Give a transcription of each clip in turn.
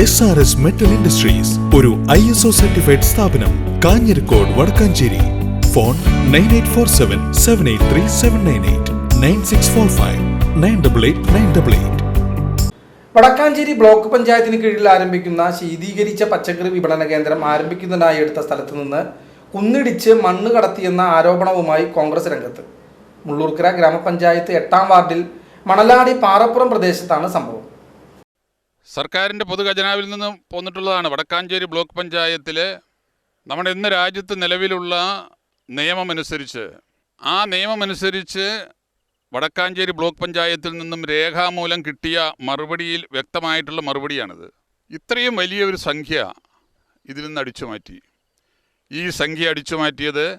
S R S metal industries ഒരു I S O certified സ്ഥാപനം Kanjirakode Vadakkanchery. Phone nine eight four seven seven eight three seven nine eight nine six four five nine double eight nine double eight Vadakkanchery block പഞ്ചായത്തിന് കീഴിൽ ആരംഭിക്കുന്ന ശീതീകരിച്ച പച്ചക്കറി വിപണന കേന്ദ്രം ആരംഭിക്കുന്നതിനായി എടുത്ത സ്ഥലത്ത് നിന്ന് കുന്നിടിച്ച് മണ്ണ് കടത്തിയെന്ന ആരോപണവുമായി കോൺഗ്രസ് രംഗത്ത്. മുള്ളൂർക്കര ഗ്രാമപഞ്ചായത്ത് എട്ടാം വാർഡിൽ മണലാടി പാറപ്പുറം പ്രദേശത്താണ് സംഭവം. സർക്കാരിന്റെ പൊതുഖജനാവിൽ നിന്ന് പോന്നിട്ടുള്ളതാണ് വടക്കാഞ്ചേരി ബ്ലോക്ക് പഞ്ചായത്തിൽ നമ്മുടെ ഇന്ന് രാജ്യത്ത് നിലവിലുള്ള നിയമമനുസരിച്ച്. ആ നിയമമനുസരിച്ച് വടക്കാഞ്ചേരി ബ്ലോക്ക് പഞ്ചായത്തിൽ നിന്നും രേഖാമൂലം കിട്ടിയ മറുപടിയിൽ വ്യക്തമായിട്ടുള്ള മറുപടിയാണിത്. ഇത്രയും വലിയൊരു സംഖ്യ ഇതിൽ നിന്ന് അടിച്ചു മാറ്റി. ഈ സംഖ്യ അടിച്ചു മാറ്റിയത്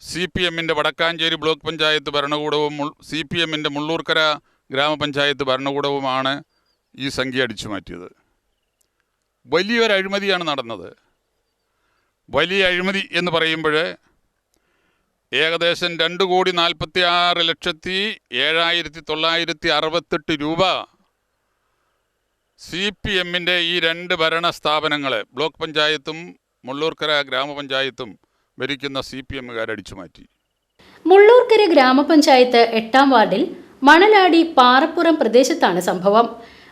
സി പി എമ്മിന്റെ വടക്കാഞ്ചേരി ബ്ലോക്ക് പഞ്ചായത്ത് ഭരണകൂടവും സി പി എമ്മിന്റെ മുള്ളൂർക്കര ഗ്രാമപഞ്ചായത്ത് ഭരണകൂടവുമാണ്. ഈ സംഖ്യ അടിച്ചു മാറ്റിയത്. വലിയൊരു അഴിമതിയാണ് നടന്നത്. വലിയ അഴിമതി എന്ന് പറയുമ്പോൾ ഏകദേശം രണ്ട് കോടി നാൽപ്പത്തി ആറ് ലക്ഷത്തി ഏഴായിരത്തി തൊള്ളായിരത്തി അറുപത്തെട്ട് രൂപ സി പി എമ്മിന്റെ ഈ രണ്ട് ഭരണ സ്ഥാപനങ്ങൾ ബ്ലോക്ക് പഞ്ചായത്തും മുള്ളൂർക്കര ഗ്രാമപഞ്ചായത്തും ഭരിക്കുന്ന സി പി എമ്മുകാർ അടിച്ചു മാറ്റി. മുള്ളൂർക്കര ഗ്രാമപഞ്ചായത്ത് എട്ടാം വാർഡിൽ മണലാടി പാറപ്പുറം പ്രദേശത്താണ് സംഭവം.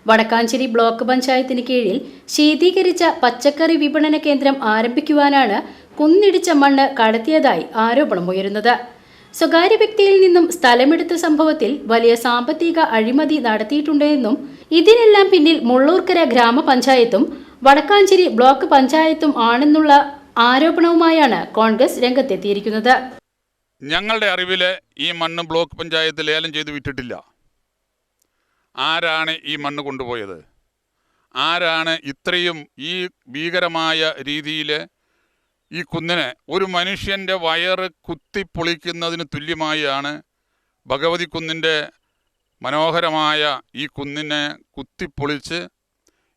വടക്കാഞ്ചേരി ബ്ലോക്ക് പഞ്ചായത്തിന് കീഴിൽ ശീതീകരിച്ച പച്ചക്കറി വിപണന കേന്ദ്രം ആരംഭിക്കുവാനാണ് കുന്നിടിച്ച മണ്ണ് കടത്തിയതായി ആരോപണമുയരുന്നത് സ്വകാര്യ വ്യക്തിയിൽ നിന്നും സ്ഥലമെടുത്ത സംഭവത്തിൽ വലിയ സാമ്പത്തിക അഴിമതി നടത്തിയിട്ടുണ്ടെന്നും ഇതിനെല്ലാം പിന്നിൽ മുള്ളൂർക്കര ഗ്രാമപഞ്ചായത്തും വടക്കാഞ്ചേരി ബ്ലോക്ക് പഞ്ചായത്തും ആണെന്നുള്ള ആരോപണവുമായാണ് കോൺഗ്രസ് രംഗത്തെത്തിയിരിക്കുന്നത്. ഞങ്ങളുടെ അറിവിൽ ഈ മണ്ണ് ബ്ലോക്ക് പഞ്ചായത്ത് ലേലം ചെയ്ത് വിറ്റിട്ടില്ല ആരാണ് ഈ മണ്ണ് കൊണ്ടുപോയത്? ആരാണ് ഇത്രയും ഈ ഭീകരമായ രീതിയിൽ ഈ കുന്നിനെ ഒരു മനുഷ്യന്റെ വയറ് കുത്തിപ്പൊളിക്കുന്നതിന് തുല്യമായാണ് ഭഗവതി കുന്നിന്റെ മനോഹരമായ ഈ കുന്നിനെ കുത്തിപ്പൊളിച്ച്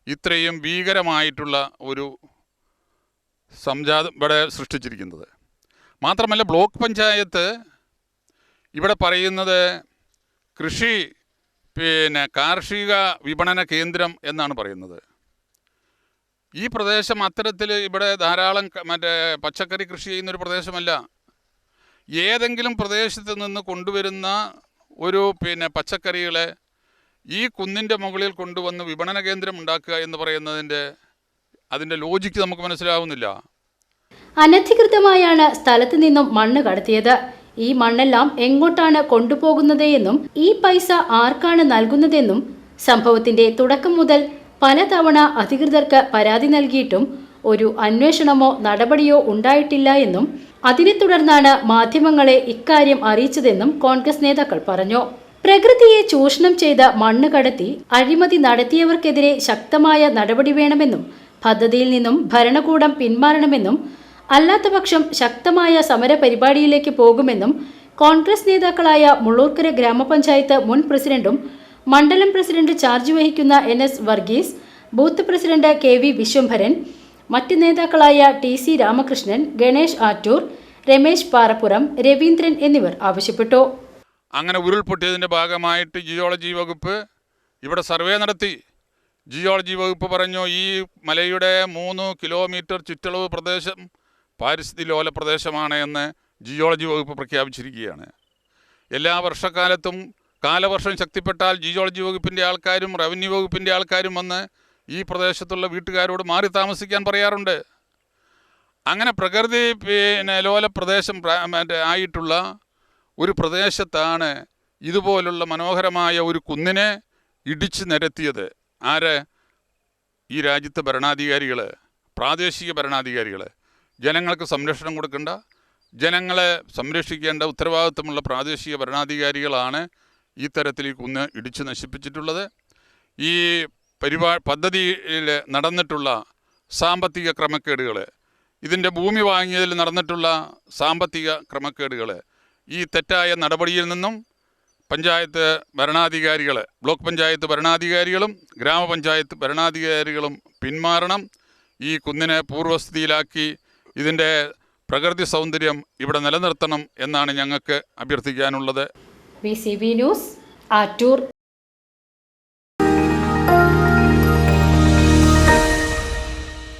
ഇത്രയും ഭീകരമായിട്ടുള്ള ഒരു സംജാതം ഇവിടെ സൃഷ്ടിച്ചിരിക്കുന്നത്. മാത്രമല്ല ബ്ലോക്ക് പഞ്ചായത്ത് ഇവിടെ പറയുന്നത് കൃഷി പിന്നെ കാർഷിക വിപണന കേന്ദ്രം എന്നാണ് പറയുന്നത്. ഈ പ്രദേശം അത്തരത്തിൽ ഇവിടെ ധാരാളം മറ്റേ പച്ചക്കറി കൃഷി ചെയ്യുന്നൊരു പ്രദേശമല്ല. ഏതെങ്കിലും പ്രദേശത്ത് നിന്ന് കൊണ്ടുവരുന്ന ഒരു പിന്നെ പച്ചക്കറികളെ ഈ കുന്നിന്റെ മുകളിൽ കൊണ്ടുവന്ന് വിപണന കേന്ദ്രം ഉണ്ടാക്കുക എന്ന് പറയുന്നതിന്റെ അതിന്റെ ലോജിക്ക് നമുക്ക് മനസ്സിലാവുന്നില്ല. അനധികൃതമായാണ് സ്ഥലത്ത് നിന്നും മണ്ണ് കടത്തിയത്. ഈ മണ്ണെല്ലാം എങ്ങോട്ടാണ് കൊണ്ടുപോകുന്നതെന്നും ഈ പൈസ ആർക്കാണ് നൽകുന്നതെന്നും സംഭവത്തിന്റെ തുടക്കം മുതൽ പലതവണ അധികൃതർക്ക് പരാതി നൽകിയിട്ടും ഒരു അന്വേഷണമോ നടപടിയോ ഉണ്ടായിട്ടില്ല എന്നും അതിനെ തുടർന്നാണ് മാധ്യമങ്ങളെ ഇക്കാര്യം അറിയിച്ചതെന്നും കോൺഗ്രസ് നേതാക്കൾ പറഞ്ഞു. പ്രകൃതിയെ ചൂഷണം ചെയ്ത മണ്ണ് കടത്തി അഴിമതി നടത്തിയവർക്കെതിരെ ശക്തമായ നടപടി വേണമെന്നും പദ്ധതിയിൽ നിന്നും ഭരണകൂടം പിന്മാറണമെന്നും അല്ലാത്തപക്ഷം ശക്തമായ സമര പരിപാടിയിലേക്ക് പോകുമെന്നും കോൺഗ്രസ് നേതാക്കളായ മുള്ളൂർക്കര ഗ്രാമപഞ്ചായത്ത് മുൻ പ്രസിഡന്റും മണ്ഡലം പ്രസിഡന്റ് ചാർജ് വഹിക്കുന്ന N S Varghese booth president K V Viswambharan മറ്റ് നേതാക്കളായ ടി സി രാമകൃഷ്ണൻ ഗണേഷ് ആറ്റൂർ രമേശ് പാറപ്പുറം രവീന്ദ്രൻ എന്നിവർ ആവശ്യപ്പെട്ടു. അങ്ങനെ ഉരുൾപൊട്ടിയതിന്റെ ഭാഗമായിട്ട് ജിയോളജി വകുപ്പ് ഇവിടെ സർവേ നടത്തി. ജിയോളജി വകുപ്പ് പറഞ്ഞു ഈ മലയുടെ മൂന്ന് കിലോമീറ്റർ ചുറ്റളവ് പ്രദേശം പാരിസ്ഥിതി ലോല പ്രദേശമാണ് എന്ന് ജിയോളജി വകുപ്പ് പ്രഖ്യാപിച്ചിരിക്കുകയാണ്. എല്ലാ വർഷക്കാലത്തും കാലവർഷം ശക്തിപ്പെട്ടാൽ ജിയോളജി വകുപ്പിന്റെ ആൾക്കാരും റവന്യൂ വകുപ്പിന്റെ ആൾക്കാരും വന്ന് ഈ പ്രദേശത്തുള്ള വീട്ടുകാരോട് മാറി താമസിക്കാൻ പറയാറുണ്ട്. അങ്ങനെ പ്രകൃതി പിന്നെ ലോല പ്രദേശം മറ്റേ ആയിട്ടുള്ള ഒരു പ്രദേശത്താണ് ഇതുപോലുള്ള മനോഹരമായ ഒരു കുന്നിനെ ഇടിച്ചു നിരത്തിയത്. ആര്? ഈ രാജ്യത്തെ ഭരണാധികാരികൾ പ്രാദേശിക ഭരണാധികാരികൾ ജനങ്ങൾക്ക് സംരക്ഷണം കൊടുക്കേണ്ട ജനങ്ങളെ സംരക്ഷിക്കേണ്ട ഉത്തരവാദിത്വമുള്ള പ്രാദേശിക ഭരണാധികാരികളാണ് ഈ തരത്തിൽ ഈ കുന്ന് ഇടിച്ചു നശിപ്പിച്ചിട്ടുള്ളത്. ഈ പരിപാ പദ്ധതിയിൽ നടന്നിട്ടുള്ള സാമ്പത്തിക ക്രമക്കേടുകൾ ഇതിന്റെ ഭൂമി വാങ്ങിയതിൽ നടന്നിട്ടുള്ള സാമ്പത്തിക ക്രമക്കേടുകൾ ഈ തെറ്റായ നടപടിയിൽ നിന്നും പഞ്ചായത്ത് ഭരണാധികാരികൾ ബ്ലോക്ക് പഞ്ചായത്ത് ഭരണാധികാരികളും ഗ്രാമപഞ്ചായത്ത് ഭരണാധികാരികളും പിന്മാറണം. ഈ കുന്നിനെ പൂർവസ്ഥിതിയിലാക്കി ഇതിന്റെ പ്രകൃതി സൗന്ദര്യം ഇവിടെ നിലനിർത്തണം എന്നാണ് ഞങ്ങൾക്ക് അഭ്യർത്ഥിക്കാനുള്ളത്. B C B news Attoor